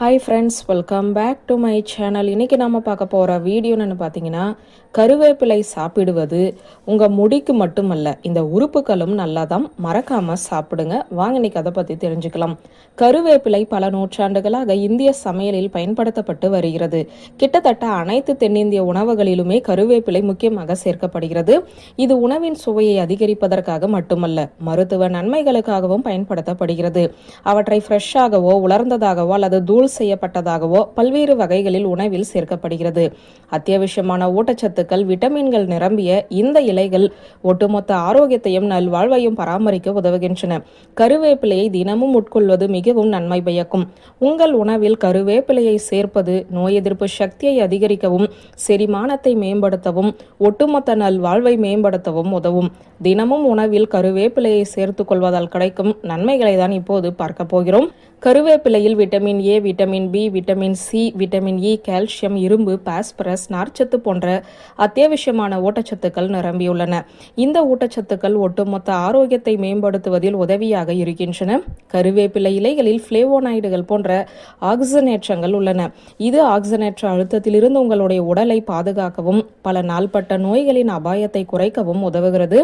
Hi friends welcome back to my channel இன்றைக்கி நம்ம பார்க்க போகிற வீடியோன்னு பார்த்தீங்கன்னா கருவேப்பிலை சாப்பிடுவது உங்கள் முடிக்கு மட்டுமல்ல இந்த உறுப்புகளும் நல்லா தான் மறக்காமல் சாப்பிடுங்க. வாங்க இன்னைக்கு அதை பற்றி தெரிஞ்சுக்கலாம். கருவேப்பிலை பல நூற்றாண்டுகளாக இந்திய சமையலில் பயன்படுத்தப்பட்டு வருகிறது. கிட்டத்தட்ட அனைத்து தென்னிந்திய உணவுகளிலுமே கருவேப்பிலை முக்கியமாக சேர்க்கப்படுகிறது. இது உணவின் சுவையை அதிகரிப்பதற்காக மட்டுமல்ல மருத்துவ நன்மைகளுக்காகவும் பயன்படுத்தப்படுகிறது. அவற்றை ஃப்ரெஷ்ஷாகவோ உலர்ந்ததாகவோ அல்லது தூள் செய்யப்பட்டதாகவோ பல்வேறு வகைகளில் உணவில் சேர்க்கப்படுகிறது. அத்தியாவசியமான ஊட்டச்சத்துக்கள் விட்டமின்கள் நிரம்பிய இந்த இலைகள் ஒட்டுமொத்த ஆரோக்கியத்தையும் நல்வாழ்வையும் பராமரிக்க உதவுகின்றன. கருவேப்பிலையை தினமும் உட்கொள்வது மிகவும் நன்மை பயக்கும். உங்கள் உணவில் கருவேப்பிலையை சேர்ப்பது நோய் எதிர்ப்பு சக்தியை அதிகரிக்கவும் செரிமானத்தை மேம்படுத்தவும் ஒட்டுமொத்த நல்வாழ்வை மேம்படுத்தவும் உதவும். தினமும் உணவில் கருவேப்பிலையை சேர்த்துக் கொள்வதால் கிடைக்கும் நன்மைகளை தான் இப்போது பார்க்க போகிறோம். கருவேப்பிலையில் vitamin A vitamin vitamin B vitamin C vitamin e, E calcium இரும்பு பாஸ்பரஸ் நார்ச்சத்து போன்ற அத்தியாவசியமான ஊட்டச்சத்துக்கள் நிரம்பியுள்ளன. இந்த ஊட்டச்சத்துக்கள் ஒட்டுமொத்த ஆரோக்கியத்தை மேம்படுத்துவதில் உதவியாக இருக்கின்றன. கருவேப்பிலை இலைகளில் ஃப்ளேவோனைடுகள் போன்ற ஆக்சிஜனேற்றங்கள் உள்ளன. இது ஆக்சிஜனேற்ற அழுத்தத்திலிருந்து உங்களுடைய உடலை பாதுகாக்கவும் பல நாள்பட்ட நோய்களின் அபாயத்தை குறைக்கவும் உதவுகிறது.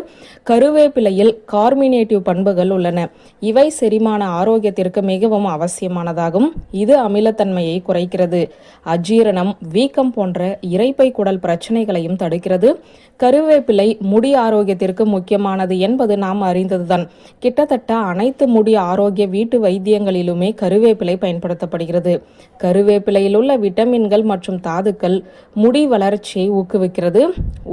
கருவேப்பிலையில் கார்மினேட்டிவ் பண்புகள் உள்ளன. இவை செரிமான ஆரோக்கியத்திற்கு மிகவும் அவசியமானதாகும். இது அமிலத்தன்மையை குறைக்கிறது. அஜீரணம் வீக்கம் போன்ற இறைப்பை குடல் பிரச்சனைகளையும் தடுக்கிறது. கருவேப்பிலை முடி ஆரோக்கியத்திற்கு முக்கியமானது என்பது நாம் அறிந்ததுதான். கிட்டத்தட்ட அனைத்து முடி ஆரோக்கிய வீட்டு வைத்தியங்களிலுமே கருவேப்பிலை பயன்படுத்தப்படுகிறது. கருவேப்பிலையில் உள்ள விட்டமின்கள் மற்றும் தாதுக்கள் முடி வளர்ச்சியை ஊக்குவிக்கிறது.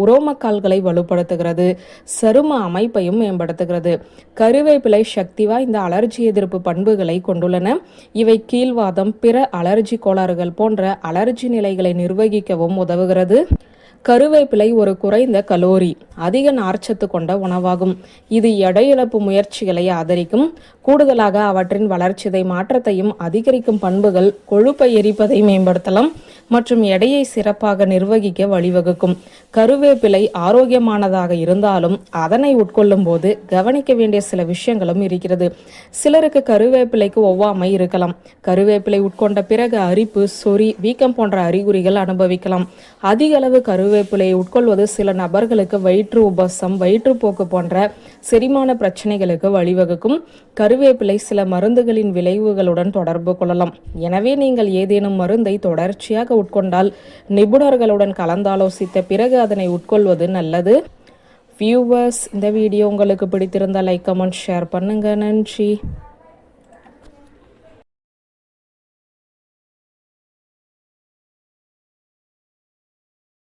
உரோமக்கால்களை வலுப்படுத்துகிறது. சரும அமைப்பையும் மேம்படுத்துகிறது. கருவேப்பிலை சக்தி வாய்ந்த அலர்ஜி எதிர்ப்பு பண்புகளை கொண்டுள்ளன. இவை கீழ்வாதம் பிற அலர்ஜி கோளாறுகள் போன்ற அலர்ஜி நிலைகளை நிர்வகிக்கவும் உதவுகிறது. கருவேப்பிலை ஒரு குறைந்த கலோரி அதிக நார்ச்சத்து கொண்ட உணவாகும். இது எடை இழப்பு முயற்சிகளை ஆதரிக்கும். கூடுதலாக அவற்றின் வளர்ச்சிதை மாற்றத்தையும் அதிகரிக்கும் பண்புகள் கொழுப்பை எரிப்பதை மேம்படுத்தலாம். மற்றும் எடையை சிறப்பாக நிர்வகிக்க வழிவகுக்கும். கருவேப்பிலை ஆரோக்கியமானதாக இருந்தாலும் அதனை உட்கொள்ளும் போது கவனிக்க வேண்டிய சில விஷயங்களும் இருக்கிறது. சிலருக்கு கருவேப்பிலைக்கு ஒவ்வாமை இருக்கலாம். கருவேப்பிலை உட்கொண்ட பிறகு அரிப்பு சொறி வீக்கம் போன்ற அறிகுறிகள் அனுபவிக்கலாம். அதிக அளவு கருவேப்பிலையை உட்கொள்வது சில நபர்களுக்கு வயிற்று உபசம் வயிற்றுப்போக்கு போன்ற செரிமான பிரச்சனைகளுக்கு வழிவகுக்கும். கருவேப்பிலை சில மருந்துகளின் விளைவுகளுடன் தொடர்பு கொள்ளலாம். எனவே நீங்கள் ஏதேனும் மருந்தை தொடர்ச்சியாக உட்கொண்டால் நிபுணர்களுடன் கலந்தாலோசித்த பிறகு அதனை உட்கொள்வது நல்லது. வியூவர்ஸ் இந்த வீடியோ உங்களுக்கு பிடித்திருந்தால் லைக் கமெண்ட் ஷேர் பண்ணுங்க. நன்றி.